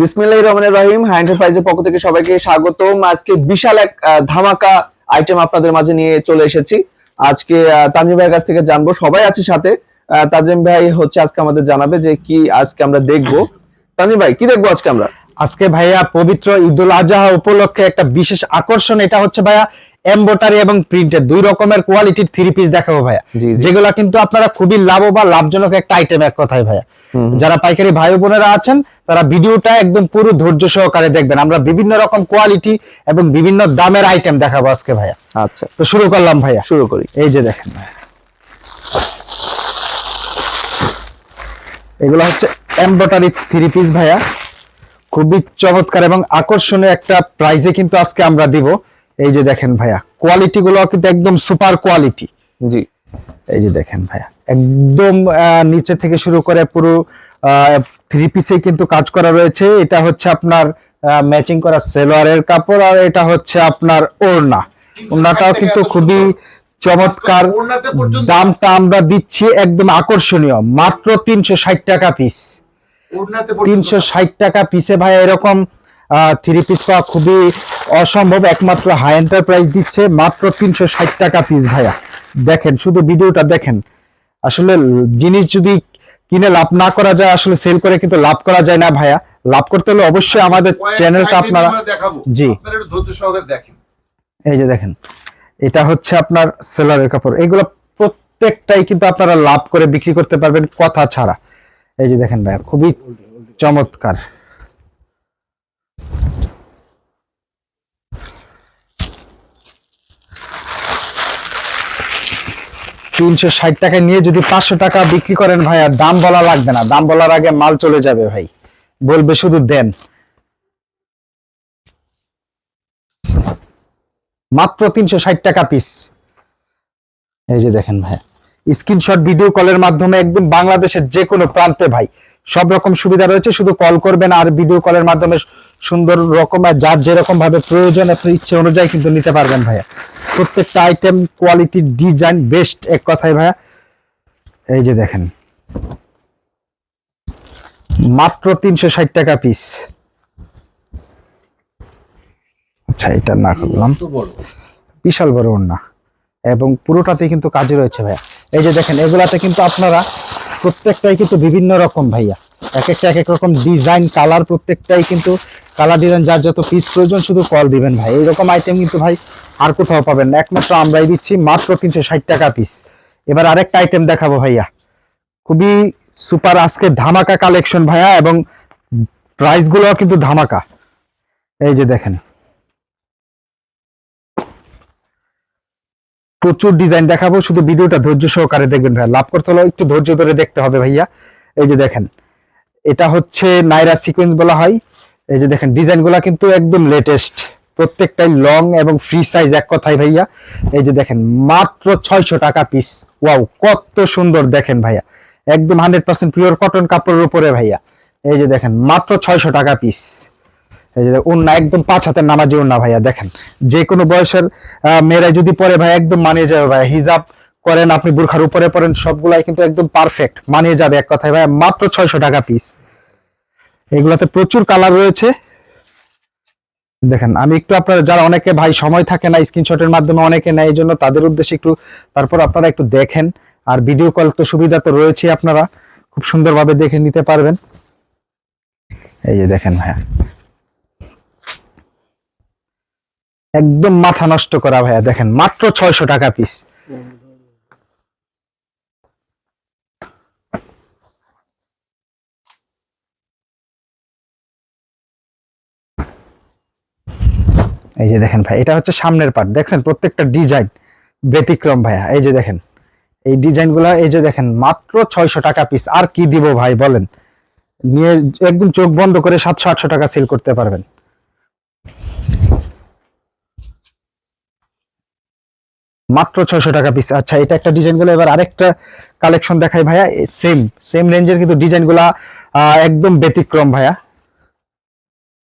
বিসমিল্লাহ রহমানের রহিম আজকে ভাইয়ের কাছ থেকে জানব, সবাই আছে সাথে। ভাই হচ্ছে আজকে আমাদের জানাবে যে কি আজকে আমরা দেখব। ভাই, কি দেখব আজকে আমরা? আজকে ভাইয়া পবিত্র আজহা উপলক্ষে একটা বিশেষ আকর্ষণ, এটা হচ্ছে ভাইয়া এমব্রয়ডারি এবং প্রিন্টের দুই রকমের কোয়ালিটির থ্রি পিস দেখাবো ভাইয়া। জি। কিন্তু আপনারা খুবই লাভবান লাভজনক একটা আইটেম এক কথায় ভাইয়া। যারা পাইকারি ভাই বোনেরা আছেন তারা ভিডিওটা একদম পুরো ধৈর্য সহকারে দেখবেন। আমরা বিভিন্ন রকম কোয়ালিটি এবং বিভিন্ন দামের আইটেম দেখাবো আজকে ভাইয়া। আচ্ছা। তো শুরু করলাম ভাইয়া। শুরু করি। এই যে দেখেন এগুলো হচ্ছে এমব্রয়ডারি থ্রি পিস ভাইয়া। খুবই চমৎকার এবং আকর্ষণীয় একটা প্রাইজে কিন্তু আজকে আমরা দিব। এই যে দেখেন ভাইয়া কোয়ালিটি গুলো কিন্তু একদম সুপার কোয়ালিটি জি। এই যে দেখেন ভাইয়া একদম আহ, নিচে থেকে শুরু করে পুরো থ্রি পিসে কিন্তু কাজ করা রয়েছে। এটা হচ্ছে আপনার ম্যাচিং করা সেলোয়ারের কাপড় আর এটা হচ্ছে আপনার ওড়না। ওড়নাটাও কিন্তু খুবই চমৎকার দামটা আমরা দিচ্ছি একদম আকর্ষণীয় মাত্র তিনশো ষাট টাকা পিস তিনশো ষাট টাকা পিসে ভাই এরকম থ্রি পিস পাওয়া খুবই অসম্ভব একমাত্র হাই এন্টারপ্রাইজ দিচ্ছে মাত্র তিনশো ষাট টাকা পিস ভাইয়া। দেখেন শুধু ভিডিওটা দেখেন। আসলে জিনিস যদি কিনে লাভ না করা যায় আসলে সেল করে কিন্তু লাভ করা যায় না ভাইয়া। লাভ করতে হলে অবশ্যই আমাদের চ্যানেলটা আপনারা জি। এই যে দেখেন এটা হচ্ছে আপনার সেলারের কাপড়। এগুলো প্রত্যেকটাই কিন্তু আপনারা লাভ করে বিক্রি করতে পারবেন কথা ছাড়া। এই যে দেখেন ভাইয়া খুবই চমৎকার। তিনশো ষাট টাকায় নিয়ে যদি পাঁচশো টাকা বিক্রি করেন ভাইয়া, দাম বলা লাগবে না। দাম বলার আগে মাল চলে যাবে ভাই। বলবে শুধু দেন। মাত্র তিনশো ষাট টাকা পিস এই যে দেখেন ভাই স্ক্রিনশট ভিডিও কলের মাধ্যমে একদম বাংলাদেশের যে কোনো প্রান্তে ভাই, সব রকম সুবিধা রয়েছে। শুধু কল করবেন আর ভিডিও কলের মাধ্যমে সুন্দর রকমের যার যেরকম ভাবে প্রয়োজন, আপনার ইচ্ছে অনুযায়ী কিন্তু নিতে পারবেন ভাইয়া। প্রত্যেকটা আইটেম কোয়ালিটি ডিজাইন বেস্ট এক কথায় ভাইয়া। এই যে দেখেন। মাত্র তিনশো ষাট টাকা পিস আচ্ছা এটা না করলাম। বিশাল বড় ওড়না। এবং পুরোটাতে কিন্তু কাজে রয়েছে ভাইয়া। এই যে দেখেন এগুলাতে কিন্তু আপনারা প্রত্যেকটাই কিন্তু বিভিন্ন রকম ভাইয়া। এক একটা এক এক রকম ডিজাইন কালার প্রত্যেকটাই কিন্তু কালার ডিজাইন যার যত পিস প্রয়োজন, শুধু কল দিবেন ভাই। এইরকম আইটেম কিন্তু ভাই আর কোথাও পাবেন না। একমাত্র আমরাই দিচ্ছি, মাত্র তিনশো ষাট টাকা পিস এবার আরেকটা আইটেম দেখাবো ভাইয়া। খুবই সুপার আজকে ধামাকা কালেকশন ভাইয়া এবং প্রাইসগুলো কিন্তু ধামাকা। এই যে দেখেন। প্রচুর ডিজাইন দেখাবো, শুধু ভিডিওটা ধৈর্য সহকারে দেখবেন ভাইয়া। লাভ করতে হলে একটু ধৈর্য ধরে দেখতে হবে ভাইয়া। এই যে দেখেন। এটা হচ্ছে নাইরা সিকোয়েন্স বলা হয়। এই যে দেখেন ডিজাইনগুলা কিন্তু একদম লেটেস্ট প্রত্যেকটাই লং এবং ফ্রি সাইজ এক কথায় ভাইয়া। এই যে দেখেন, মাত্র ছয়শো টাকা পিস ওয়াও কত সুন্দর দেখেন ভাইয়া। একদম হান্ড্রেড পার্সেন্ট পিওর কটন কাপড়ের উপরে ভাইয়া। এই যে দেখেন, মাত্র ছয়শো টাকা পিস এই যে ওন্না একদম পাঁচ হাতের নামাজি ওন্না ভাইয়া, দেখেন। যে কোনো বয়সের মেয়েরা যদি পরে ভাই একদম মানিয়ে যাবে ভাইয়া। হিজাব করেন, আপনি বুরখার উপরে পড়েন সবগুলাই কিন্তু একদম পারফেক্ট মানিয়ে যাবে এক কথায় ভাইয়া, মাত্র ছয়শো টাকা পিস এগুলাতে প্রচুর কালার রয়েছে। দেখেন, আমি একটু আপনারা, যারা অনেকে ভাই সময় থাকে না স্ক্রিনশটের মাধ্যমে অনেকে নেয়, এই জন্য তাদের উদ্দেশ্যে একটু, তারপর আপনারা একটু দেখেন। আর ভিডিও কল তো সুবিধা তো রয়েছে আপনারা, খুব সুন্দরভাবে দেখে নিতে পারবেন। এই যে দেখেন ভাইয়া। একদম মাথা নষ্ট করা ভাইয়া, দেখেন, মাত্র ছয়শো টাকা পিস এই যে দেখেন ভাই, এটা হচ্ছে সামনের পার্ট দেখছেন প্রত্যেকটা ডিজাইন ব্যতিক্রম ভাইয়া। এই যে দেখেন, এই ডিজাইনগুলো, এই যে দেখেন, মাত্র ছয়শো টাকা পিস আর কি দিব ভাই বলেন? নিয়ে একদম চোখ বন্ধ করে সাতশো, আটশো টাকা সেল করতে পারবেন। মাত্র ছয়শো টাকা পিস আচ্ছা এটা একটা ডিজাইনগুলো এবার আরেকটা কালেকশন দেখাই ভাইয়া। সেম সেম রেঞ্জের কিন্তু ডিজাইনগুলা একদম ব্যতিক্রম ভাইয়া।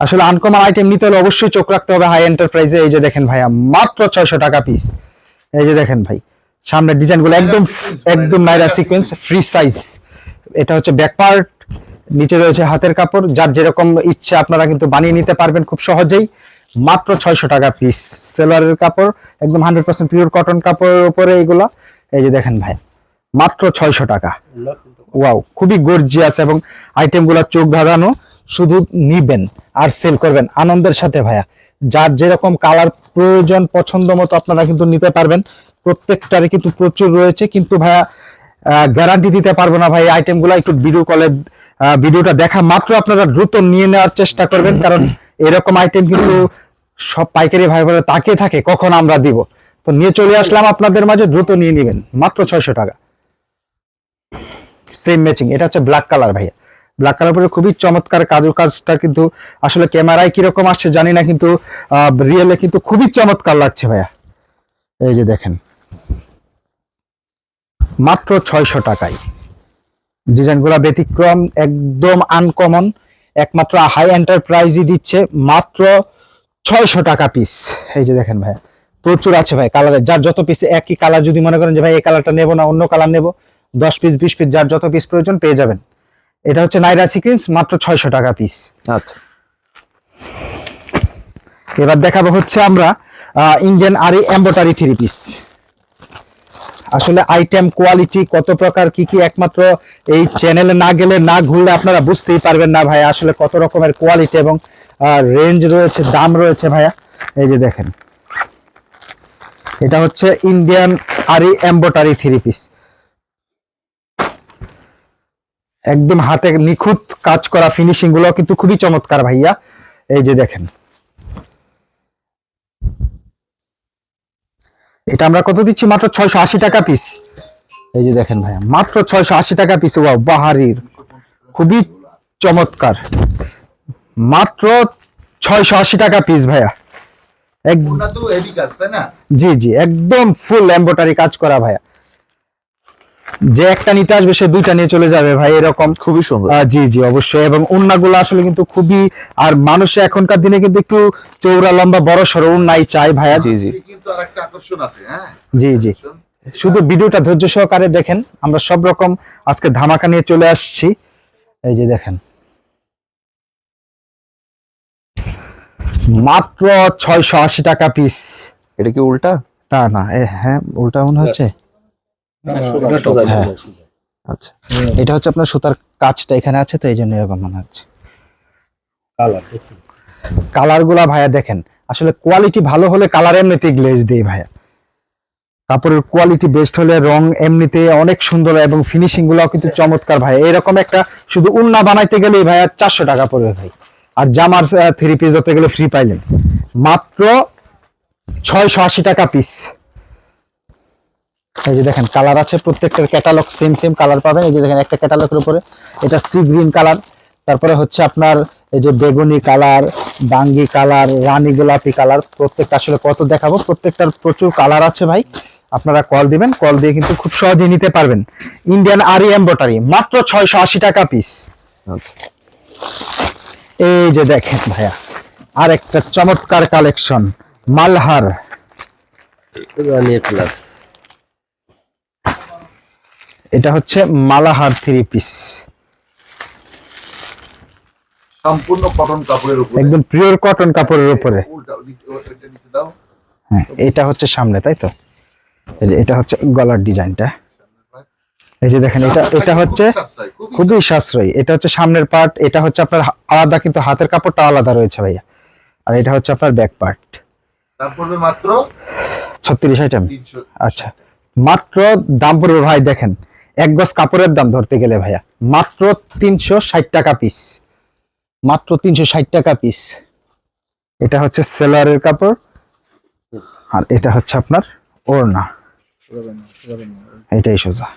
আসলে আনকমন আইটেম নিতে হলে অবশ্যই চোখ রাখতে হবে হাই এন্টারপ্রাইজে এই যে দেখেন ভাইয়া মাত্র ছয়শো টাকা পিস এই যে দেখেন ভাই সামনের ডিজাইনগুলো একদম একদম Naira Naira sequence free size এটা হচ্ছে ব্যাক পার্ট নিচে রয়েছে হাতের কাপড়। যার যেরকম ইচ্ছে আপনারা কিন্তু বানিয়ে নিতে পারবেন খুব সহজেই। মাত্র ছয়শো টাকা পিস সেলোয়ারের কাপড় একদম হান্ড্রেড পার্সেন্ট পিওর কটন কাপড়ের উপরে এগুলো। এই যে দেখেন ভাই মাত্র ছয়শো টাকা। ওয়াও খুবই গর্জিয়াস এবং আইটেমগুলো চোখ ধাঁধানো শুধু নিবেন। আর সেল করবেন আনন্দের সাথে ভাইয়া। যার যেরকম কালার প্রয়োজন, পছন্দ মতো আপনারা কিন্তু নিতে পারবেন। প্রত্যেকটারে কিন্তু প্রচুর রয়েছে, কিন্তু ভাইয়া গ্যারান্টি দিতে পারব না ভাই। আইটেমগুলো একটু ভিডিও কলে ভিডিওটা দেখা মাত্র আপনারা দ্রুত নিয়ে নেওয়ার চেষ্টা করবেন, কারণ এরকম আইটেম কিন্তু সব পাইকারি ভাই বলে তাকিয়ে থাকে, কখন আমরা দিব। তো নিয়ে চলে আসলাম আপনাদের মাঝে, দ্রুত নিয়ে নেবেন, মাত্র ছয়শো টাকা। সেম ম্যাচিং এটা হচ্ছে ব্ল্যাক কালার ভাইয়া। ব্ল্যাক কালার পরে খুবই চমৎকার কাজু কাজটা কিন্তু আসলে ক্যামেরায় কীরকম আসছে জানি না, কিন্তু রিয়েলে কিন্তু খুবই চমৎকার লাগছে ভাইয়া। এই যে দেখেন। মাত্র ছয়শো টাকায়। ডিজাইনগুলো ব্যতিক্রম, একদম আনকমন একমাত্র হাই এন্টারপ্রাইজই দিচ্ছে মাত্র ছয়শো টাকা পিস এই যে দেখেন ভাইয়া, প্রচুর আছে ভাই কালারের যার যত পিস একই কালার যদি মনে করেন যে ভাই এই কালারটা নেব না, অন্য কালার নেব, দশ পিস বিশ পিস যার যত পিস প্রয়োজন পেয়ে যাবেন। এটা হচ্ছে নাইরা সিকুয়েন্স মাত্র ছয়শো টাকা পিস আচ্ছা। এবার দেখাবো হচ্ছে আমরা Indian aari embroidery three piece আসলে আইটেম কোয়ালিটি কত প্রকার কি কি একমাত্র এই চ্যানেলে না গেলে না ঘুরলে আপনারা বুঝতেই পারবেন না ভাইয়া আসলে কত রকমের কোয়ালিটি এবং রেঞ্জ রয়েছে দাম রয়েছে ভাইয়া। এই যে দেখেন। এটা হচ্ছে Indian aari embroidery three piece একদম হাতে নিখুঁত কাজ করা ফিনিশিংগুলো কিন্তু খুবই চমৎকার ভাইয়া। এই যে দেখেন। এটা আমরা কত দিচ্ছি? মাত্র ছয়শো আশি টাকা পিস এই যে দেখেন ভাইয়া মাত্র ছয়শো আশি টাকা পিস ওয়াও বাহারির। খুবই চমৎকার। মাত্র ছয়শো আশি টাকা পিস ভাইয়া। জি জি একদম ফুল এম্বোটারি কাজ করা ভাইয়া। যে একটা নিতে আসবে সে দুইটা নিয়ে চলে যাবে ভাই এরকম। খুবই সুন্দর। জি জি অবশ্যই। এবং উন্নাগুলো আসলে কিন্তু খুবই আর মানুষ এখনকার দিনে কিন্তু একটু চৌড়া লম্বা বড় সড়ো উন্নাই চাই ভাইয়া। জি জি। কিন্তু আরেকটা আকর্ষণ আছে হ্যাঁ? জি জি। শুধু ভিডিওটা ধৈর্য সহকারে দেখেন আমরা সব রকম আজকে ধামাকা নিয়ে চলে আসছি। এই যে দেখেন। মাত্র ছয়শো আশি টাকা পিস এটা কি উল্টা? না না এ হ্যাঁ উল্টা মনে হচ্ছে? আচ্ছা। এটা হচ্ছে আপনার সুতার কাজটা এখানে আছে তো এই জন্য এরকম মনে হচ্ছে। কালারগুলা ভাইয়া দেখেন। আসলে কোয়ালিটি ভালো হলে কালার এমনিতে গ্লেজ দেয় ভাইয়া। কাপড়ের কোয়ালিটি বেস্ট হলে রং এমনিতে অনেক সুন্দর এবং ফিনিশিং গুলাও কিন্তু চমৎকার ভাই এরকম একটা শুধু উন্না বানাইতে গেলে ভাইয়া চারশো টাকা পড়বে ভাই। আর জামার থ্রি পিস ধরতে গেলে ফ্রি পাইলেন। মাত্র ছয়শো আশি টাকা পিস এই যে দেখেন কালার আছে প্রত্যেকটার ক্যাটালগ সেম সেম কালার পাবেন। এই যে দেখেন, একটা ক্যাটালগের উপরে এটা সি গ্রিন কালার তারপরে হচ্ছে আপনার এই যে বেগুনি কালার বাঙ্গি কালার রানী গোলাপি কালার প্রত্যেকটা আসলে কত দেখাবো? প্রত্যেকটার প্রচুর কালার আছে ভাই। আপনারা কল দিবেন কল দিয়ে কিন্তু খুব সহজে নিতে পারবেন। ইন্ডিয়ান আরি এম্বোটারি মাত্র ছয়শো আশি টাকা পিস এই যে দেখেন ভাইয়া আর একটা চমৎকার কালেকশন মালহার। এটা হচ্ছে মালাহার থ্রি পিস সম্পূর্ণ কটন কাপড়ের উপরে। একদম পিওর কটন কাপড়ের উপরে। হ্যাঁ এটা হচ্ছে সামনে তাই তো? এই যে এটা হচ্ছে গলার ডিজাইনটা। এই যে দেখেন এটা এটা হচ্ছে খুবই সাশ্রয়ী এটা হচ্ছে সামনের পার্ট এটা হচ্ছে আপনার আলাদা কিন্তু হাতের কাপড়টা আলাদা রয়েছে ভাইয়া। আর এটা হচ্ছে আপনার ব্যাক পার্ট তারপরে মাত্র ছত্রিশ আইটেম আচ্ছা। মাত্র দাম পড়বে ভাই দেখেন এক গজ কাপড়ের দাম ধরতে গেলে ভাইয়া, মাত্র তিনশো ষাট টাকা পিস মাত্র তিনশো ষাট টাকা পিস এটা হচ্ছে সেলারের কাপড়, আর এটা হচ্ছে আপনার ওড়না। এটাই সোজা।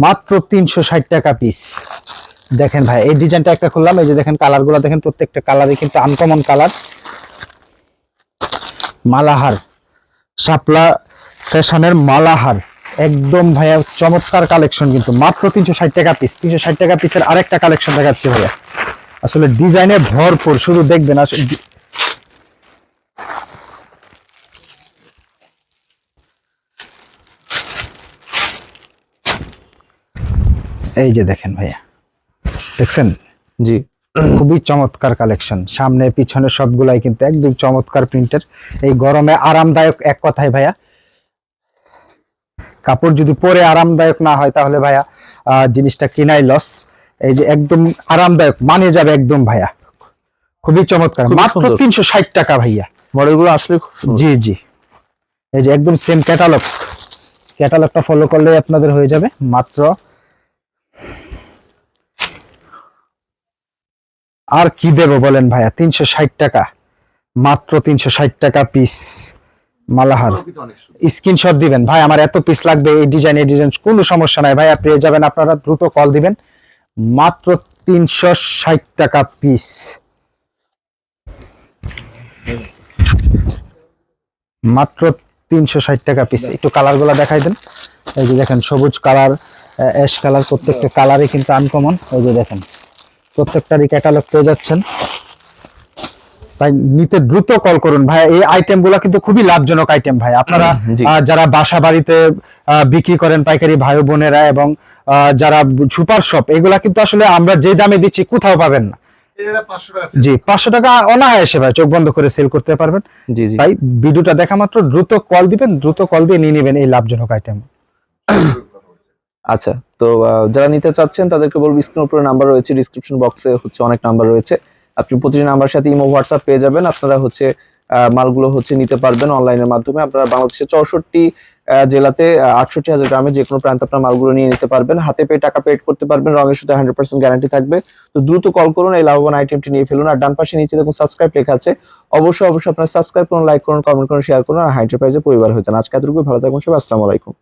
মাত্র তিনশো ষাট টাকা পিস দেখেন ভাই, এই ডিজাইনটা একটা খুললাম, এই যে দেখেন কালারগুলো দেখেন, প্রত্যেকটা কালারই কিন্তু আনকমন কালার। মালাহার, শাপলা ফ্যাশনের মালাহার, একদম ভাইয়া চমৎকার কালেকশন কিন্তু, মাত্র তিনশো ষাট টাকা পিস তিনশো ষাট টাকা পিসের আরেকটা কালেকশন দেখাচ্ছি ভাইয়া। আসলে ডিজাইনে ভরপুর, শুধু দেখবেন আসলে এই যে দেখেন ভাইয়া। দেখছেন? জি। খুবই চমৎকার কালেকশন সামনে পিছনে সবগুলাই কিন্তু একদম চমৎকার প্রিন্টের এই গরমে আরামদায়ক এক কথায় ভাইয়া। কাপড় যদি পরে আরামদায়ক না হয় তাহলে ভাইয়া জিনিসটা কিনাই লস এই যে একদম আরামদায়ক মানে যাবে একদম ভাইয়া। খুবই চমৎকার। মাত্র তিনশো ষাট টাকা ভাইয়া। মডেলগুলো আসলে জি জি। এই যে একদম সেম ক্যাটালগ ক্যাটালগটা ফলো করলে আপনাদের হয়ে যাবে। মাত্র আর কি দেব বলেন ভাইয়া? তিনশো ষাট টাকা। মাত্র তিনশো ষাট টাকা পিস মালাহার। স্ক্রিনশট দিবেন। ভাই আমার এত পিস লাগবে এই ডিজাইন এই ডিজাইন কোনো সমস্যা নাই। ভাইয়া পেয়ে যাবেন আপনারা দ্রুত কল দিবেন। মাত্র তিনশো ষাট টাকা পিস মাত্র তিনশো ষাট টাকা পিস একটু কালারগুলা দেখাই দেন। এই যে দেখেন সবুজ কালার অ্যাশ কালার প্রত্যেকটা কালারই কিন্তু আনকমন এই যে দেখেন প্রত্যেকটারই ক্যাটালগ পেয়ে যাচ্ছেন। তাই নিতে দ্রুত কল করুন। ভাই এই আইটেমগুলা কিন্তু খুবই লাভজনক আইটেম ভাই। আপনারা যারা বাসা বাড়িতে বিক্রি করেন পাইকারি ভাই বোনেরা এবং যারা সুপার শপ এগুলা কিন্তু আসলে আমরা যে দামে দিচ্ছি কোথাও পাবেন না। এটা পাঁচশো টাকা জি পাঁচশো টাকা অনায়াসে ভাই চোখ বন্ধ করে সেল করতে পারবেন। জি জি। তাই ভিডিওটা দেখা মাত্র দ্রুত কল দিবেন দ্রুত কল দিয়ে নিয়ে নেবেন এই লাভজনক আইটেম আচ্ছা। তো যারা নিতে চাচ্ছেন, তাদেরকে বলব স্ক্রিন উপরে নাম্বার রয়েছে ডিসক্রিপশন বক্সে হচ্ছে অনেক নাম্বার রয়েছে। আপনি প্রতিটি নাম্বার সাথে ইমো হোয়াটসঅ্যাপ পেয়ে যাবেন, আপনারা হচ্ছে মালগুলো হচ্ছে নিতে পারবেন অনলাইনের মাধ্যমে। আপনারা বাংলাদেশের চৌষট্টি জেলাতে আটষট্টি হাজার গ্রামে যে কোনো প্রান্তে আপনার মালগুলো নিয়ে নিতে পারবেন। হাতে পেয়ে টাকা পেড করতে পারবেন, রঙের সাথে হান্ড্রেড পার্সেন্ট গ্যারান্টি থাকবে। তো দ্রুত কল করুন, এই লাভবান আইটেমটি নিয়ে ফেলুন। আর ডান পাশে নিচে দেখুন সাবস্ক্রাইব লেখা আছে। অবশ্যই অবশ্যই আপনারা সাবস্ক্রাইব করুন লাইক করুন কমেন্ট করুন শেয়ার করুন। আর হাইন্টারপ্রাইজে পরিবার হয়ে যান। আজকে এতটুকু ভালো থাকুন সবাই, আসসালামু আলাইকুম।